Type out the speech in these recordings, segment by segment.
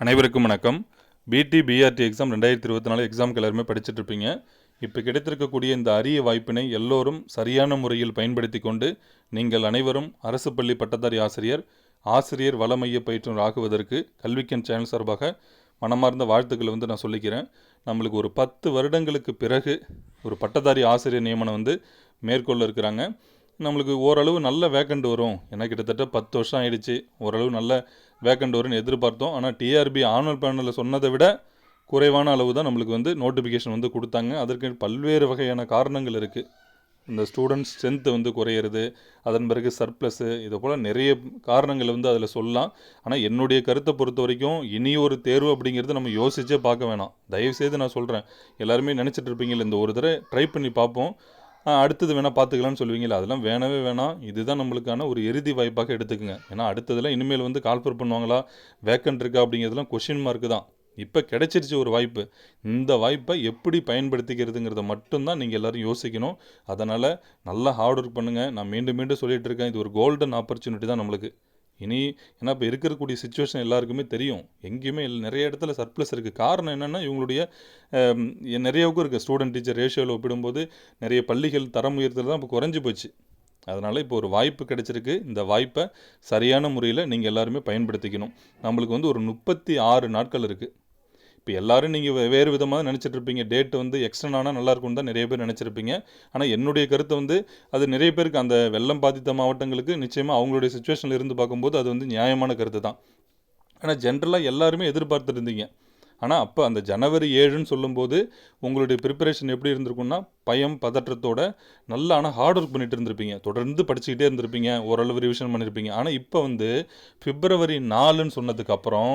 அனைவருக்கும் வணக்கம். பிடி பிஆர்டி எக்ஸாம் ரெண்டாயிரத்தி இருபத்தி நாலு எக்ஸாம்க்கு எல்லாருமே படிச்சுட்டு இருப்பீங்க. இப்போ கிடைத்திருக்கக்கூடிய இந்த அரிய வாய்ப்பினை எல்லோரும் சரியான முறையில் பயன்படுத்தி கொண்டு நீங்கள் அனைவரும் அரசு பள்ளி பட்டதாரி ஆசிரியர் ஆசிரியர் வளமைய பயிற்றுனர் ஆகுவதற்கு கல்விக்கன் சேனல் சார்பாக மனமார்ந்த வாழ்த்துக்களை வந்து நான் சொல்லிக்கிறேன். நம்மளுக்கு ஒரு பத்து வருடங்களுக்கு பிறகு ஒரு பட்டதாரி ஆசிரியர் நியமனம் வந்து மேற்கொள்ள இருக்கிறாங்க. நம்மளுக்கு ஓரளவு நல்ல வேக்கண்ட் வரும். ஏன்னா கிட்டத்தட்ட பத்து வருஷம் ஆயிடுச்சு. ஓரளவு நல்ல வேக்கண்ட் வரும்னு எதிர்பார்த்தோம். ஆனால் டிஆர்பி ஆனுவல் பேனலில் சொன்னதை விட குறைவான அளவு தான் நம்மளுக்கு வந்து நோட்டிஃபிகேஷன் வந்து கொடுத்தாங்க. அதற்கு பல்வேறு வகையான காரணங்கள் இருக்குது இந்த ஸ்டூடெண்ட்ஸ் ஸ்ட்ரென்த்து வந்து குறையிறது அதன் பிறகு சர்ப்ளஸ்ஸு இது போல் நிறைய காரணங்கள் வந்து அதில் சொல்லலாம். ஆனால் என்னுடைய கருத்தை பொறுத்த வரைக்கும் இனி ஒரு தேர்வு அப்படிங்கிறது நம்ம யோசிச்சே பார்க்க வேணாம். தயவுசெய்து நான் சொல்கிறேன் எல்லாருமே நினச்சிட்டு இருப்பீங்கல்ல இந்த ஒரு தடவை ட்ரை பண்ணி பார்ப்போம். அடுத்தது வேணால் பார்த்துக்கலாம்னு சொல்லுவீங்களா அதெல்லாம் வேணவே வேணாம். இதுதான் நம்மளுக்கான ஒரு இறுதி வாய்ப்பாக எடுத்துக்கங்க. ஏன்னா அடுத்ததெல்லாம் இனிமேல் வந்து கால்ஃபர் பண்ணுவாங்களா? வேக்கன்ட் இருக்கா? அப்படிங்கிறதுலாம் கொஷின் மார்க்கு தான். இப்போ கிடைச்சிருச்சு ஒரு வாய்ப்பு. இந்த வாய்ப்பை எப்படி பயன்படுத்திக்கிறதுங்கிறத மட்டும்தான் நீங்கள் எல்லோரும் யோசிக்கணும். அதனால் நல்லா ஹார்ட் ஒர்க் பண்ணுங்கள் நான் மீண்டும் மீண்டும் சொல்லிகிட்டு இருக்கேன். இது ஒரு கோல்டன் ஆப்பர்ச்சுனிட்டி தான் நம்மளுக்கு. இனி ஏன்னா இப்போ இருக்கக்கூடிய சுச்சுவேஷன் எல்லாருக்குமே தெரியும். எங்கேயுமே இல்ல- நிறைய இடத்துல சர்ப்ளஸ் இருக்குது காரணம் என்னென்னா இவங்களுடைய நிறையவுக்கும் இருக்குது ஸ்டூடெண்ட் டீச்சர் ரேஷியோவில் ஒப்பிடும்போது நிறைய பள்ளிகள் தரம் உயர்த்தல் தான் இப்போ குறைஞ்சி போச்சு. அதனால் இப்போ ஒரு வாய்ப்பு கிடைச்சிருக்கு. இந்த வாய்ப்பை சரியான முறையில் நீங்கள் எல்லாருமே பயன்படுத்திக்கணும். நம்மளுக்கு வந்து ஒரு முப்பத்தி ஆறு நாட்கள் இருக்குது இப்போ எல்லோரும் நீங்கள் வேறு விதமாக நினச்சிட்டு இருப்பீங்க டேட் வந்து எக்ஸ்டன் ஆனால் நல்லா இருக்கும்னு தான் நிறைய பேர் நினச்சிருப்பீங்க. ஆனால் என்னுடைய கருத்தை வந்து அது நிறைய பேருக்கு அந்த வெள்ளம் பாதித்த மாவட்டங்களுக்கு நிச்சயமாக அவங்களுடைய சுச்சுவேஷனில் இருந்து பார்க்கும்போது அது வந்து நியாயமான கருத்து தான் ஆனால் ஜென்ரலாக எல்லாருமே எதிர்பார்த்துருந்தீங்க ஆனால் அப்போ அந்த ஜனவரி ஏழுன்னு சொல்லும்போது உங்களுடைய ப்ரிப்பரேஷன் எப்படி இருந்திருக்கும்னா பயம் பதற்றத்தோட நல்லா ஆனால் ஹார்ட் ஒர்க் பண்ணிட்டு இருந்திருப்பீங்க. தொடர்ந்து படிச்சுக்கிட்டே இருந்திருப்பீங்க. ஓரளவு ரிவிஷன் பண்ணியிருப்பீங்க ஆனால் இப்போ வந்து பிப்ரவரி நாலுன்னு சொன்னதுக்கப்புறம்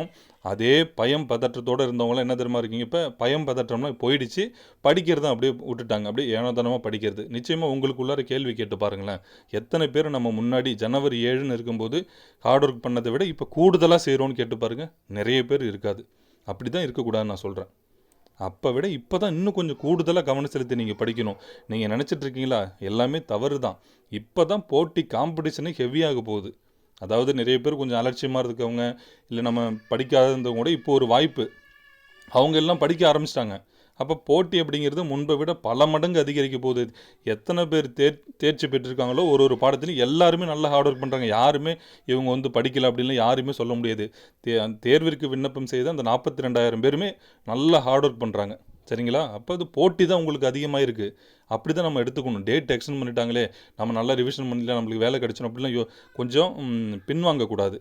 அதே பயம் பதற்றத்தோடு இருந்தவங்களாம் என்ன தெரியுமா இருக்கீங்க? இப்போ பயம் பதற்றம்லாம் போயிடுச்சு. படிக்கிறத அப்படியே விட்டுட்டாங்க. அப்படியே ஏனோதானமாக படிக்கிறது. நிச்சயமாக உங்களுக்குள்ளார கேள்வி கேட்டு பாருங்களேன். எத்தனை பேர் நம்ம முன்னாடி ஜனவரி ஏழுன்னு இருக்கும்போது ஹார்ட் ஒர்க் பண்ணதை விட இப்போ கூடுதலாக செய்கிறோன்னு கேட்டு பாருங்கள் நிறைய பேர் இருக்காது. அப்படி தான் இருக்கக்கூடாதுன்னு நான் சொல்கிறேன் அப்போ விட இப்போ தான் இன்னும் கொஞ்சம் கூடுதலாக கவனம் செலுத்தி நீங்கள் படிக்கணும். நீங்கள் நினச்சிட்டு இருக்கீங்களா? எல்லாமே தவறு தான் இப்போ தான் போட்டி காம்படிஷனே ஹெவியாக போகுது. அதாவது நிறைய பேர் கொஞ்சம் அலட்சியமாக இருக்கவங்க இல்லை நம்ம படிக்காதவங்க கூட இப்போ ஒரு வாய்ப்பு. அவங்க எல்லாம் படிக்க ஆரம்பிச்சிட்டாங்க. அப்போ போட்டி அப்படிங்கிறது முன்பை விட பல மடங்கு அதிகரிக்க போகுது. எத்தனை பேர் தேர் தேர்ச்சி பெற்றிருக்காங்களோ ஒரு ஒரு பாடத்துலையும் எல்லாருமே நல்லா ஹார்ட் ஒர்க் பண்ணுறாங்க யாருமே இவங்க வந்து படிக்கல அப்படின்னு யாருமே சொல்ல முடியாது. தே தேர்விற்கு விண்ணப்பம் செய்த அந்த நாற்பத்தி ரெண்டாயிரம் பேருமே நல்லா ஹார்ட் ஒர்க் பண்ணுறாங்க சரிங்களா? அப்போ அது போட்டி தான் உங்களுக்கு அதிகமாக இருக்குது அப்படி தான் நம்ம எடுத்துக்கணும். டேட் எக்ஸ்டெண்ட் பண்ணிட்டாங்களே நம்ம நல்லா ரிவிஷன் பண்ணல நம்மளுக்கு வேலை கிடச்சிடும் அப்படிலாம் யோ கொஞ்சம் பின்வாங்கக்கூடாது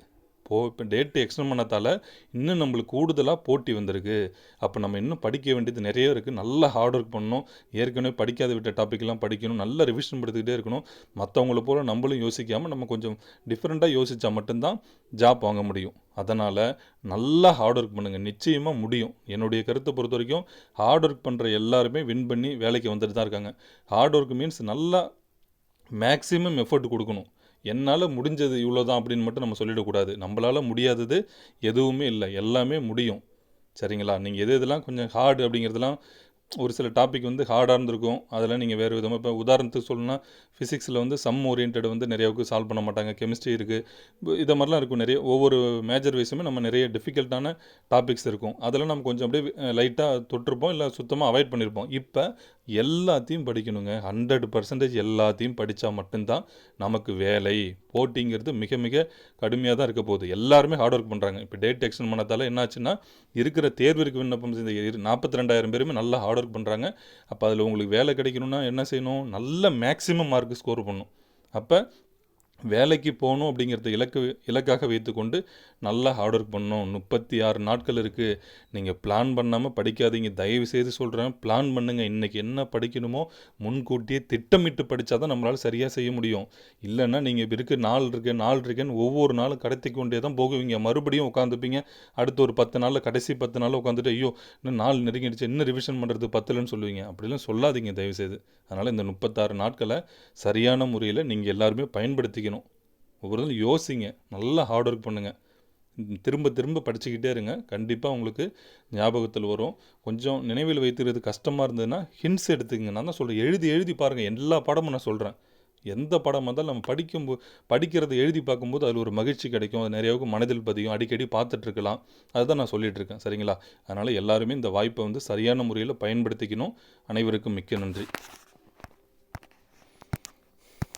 போ இப்போ டேட்டு எக்ஸ்டெண்ட் பண்ணதால் இன்னும் நம்மளுக்கு கூடுதலாக போட்டி வந்திருக்கு. அப்போ நம்ம இன்னும் படிக்க வேண்டியது நிறைய இருக்குது நல்லா ஹார்ட் ஒர்க் பண்ணணும். ஏற்கனவே படிக்காத விட்ட டாப்பிக்லாம் படிக்கணும். நல்லா ரிவிஷன் படுத்துக்கிட்டே இருக்கணும். மற்றவங்கள போல் நம்மளும் யோசிக்காமல் நம்ம கொஞ்சம் டிஃப்ரெண்ட்டாக யோசித்தா மட்டும்தான் ஜாப் வாங்க முடியும். அதனால் நல்லா ஹார்ட் ஒர்க் பண்ணுங்கள் நிச்சயமாக முடியும். என்னுடைய கருத்தை பொறுத்த வரைக்கும் ஹார்ட் ஒர்க் பண்ணுற எல்லாருமே வின் பண்ணி வேலைக்கு வந்துட்டு தான் இருக்காங்க. ஹார்ட் ஒர்க் மீன்ஸ் நல்லா மேக்ஸிமம் எஃபர்ட் கொடுக்கணும். என்னால் முடிஞ்சது இவ்வளோ தான் அப்படின்னு மட்டும் நம்ம சொல்லிடக்கூடாது. நம்மளால் முடியாதது எதுவுமே இல்லை. எல்லாமே முடியும். சரிங்களா? நீங்கள் எது இதெல்லாம் கொஞ்சம் ஹார்டு அப்படிங்கிறதுலாம் ஒரு சில டாபிக் வந்து ஹார்டாக இருந்திருக்கும். அதெல்லாம் நீங்கள் வேறு விதமாக இப்போ உதாரணத்துக்கு சொல்லணும்னா ஃபிசிக்ஸில் வந்து சம் ஓரியன்ட் வந்து நிறையாவுக்கு சால்வ் பண்ண மாட்டாங்க. கெமிஸ்ட்ரி இருக்குது இதை மாதிரிலாம் இருக்கும். நிறைய ஒவ்வொரு மேஜர் வைஸுமே நம்ம நிறைய டிஃபிகல்ட்டான டாபிக்ஸ் இருக்கும். அதெல்லாம் நம்ம கொஞ்சம் அப்படியே லைட்டாக தொட்டிருப்போம். இல்லை சுத்தமாக அவாய்ட் பண்ணியிருப்போம் இப்போ எல்லாத்தையும் படிக்கணுங்க. ஹண்ட்ரட் பர்சன்டேஜ் எல்லாத்தையும் படித்தா மட்டும்தான் நமக்கு வேலை. போட்டிங்கிறது மிக மிக கடுமையாக தான் இருக்க போகுது. எல்லாருமே ஹார்ட் ஒர்க் பண்ணுறாங்க இப்போ டேட் எக்ஸ்டெண்ட் பண்ணதால் என்னாச்சுன்னா இருக்கிற தேர்விற்கு விண்ணப்பம் செய்த நாற்பத்தி ரெண்டாயிரம் பேருமே நல்லா ஹார்ட் ஆர்டர் பண்ணுறாங்க அப்போ அதில் உங்களுக்கு வேலை கிடைக்கணும்னா என்ன செய்யணும்? நல்ல மேக்ஸிமம் மார்க் ஸ்கோர் பண்ணும் அப்போ வேலைக்கு போகணும் அப்படிங்கிறத இலக்கு இலக்காக வைத்துக்கொண்டு நல்லா ஹார்ட் ஒர்க் பண்ணணும். முப்பத்தி ஆறு நாட்கள் இருக்குது நீங்கள் பிளான் பண்ணாமல் படிக்காதீங்க. தயவு செய்து சொல்கிறேன் பிளான் பண்ணுங்கள் இன்றைக்கி என்ன படிக்கணுமோ முன்கூட்டியே திட்டமிட்டு படித்தா தான் நம்மளால் சரியாக செய்ய முடியும். இல்லைன்னா நீங்கள் இப்போ நாள் இருக்கு நாள் இருக்கேன்னு ஒவ்வொரு நாளும் கடத்தி கொண்டே தான் போகுவீங்க. மறுபடியும் உட்காந்துப்பீங்க அடுத்த ஒரு பத்து நாளில் கடைசி பத்து நாளில் உட்காந்துட்டு ஐயோ இன்னும் நாள் நெருங்கிடுச்சு. இன்னும் ரிவிஷன் பண்ணுறது பத்தலன்னு சொல்லுவீங்க. அப்படிலாம் சொல்லாதீங்க தயவுசெய்து அதனால் இந்த முப்பத்தாறு நாட்களை சரியான முறையில் நீங்கள் எல்லாருமே பயன்படுத்திக்கணும். ஒவ்வொரு நாளும் யோசிங்க. நல்லா ஹார்ட் ஒர்க் பண்ணுங்கள் திரும்ப திரும்ப படிச்சுக்கிட்டே இருங்க. கண்டிப்பாக உங்களுக்கு ஞாபகத்தில் வரும். கொஞ்சம் நினைவில் வைத்துக்கிறது கஷ்டமாக இருந்ததுன்னா ஹிண்ட்ஸ் எடுத்துக்கங்க. நான் தான் சொல்கிறேன் எழுதி எழுதி பாருங்கள் எல்லா பாடமும் நான் சொல்கிறேன் எந்த படமாக இருந்தாலும் நம்ம படிக்கும் படிக்கிறத எழுதி பார்க்கும்போது அதில் ஒரு மகிழ்ச்சி கிடைக்கும். அது நிறையாவுக்கு மனதில் பதியும். அடிக்கடி பார்த்துட்ருக்கலாம் அதுதான் நான் சொல்லிகிட்ருக்கேன் இருக்கேன். சரிங்களா? அதனால் எல்லாருமே இந்த வாய்ப்பை வந்து சரியான முறையில் பயன்படுத்திக்கணும். அனைவருக்கும் மிக்க நன்றி.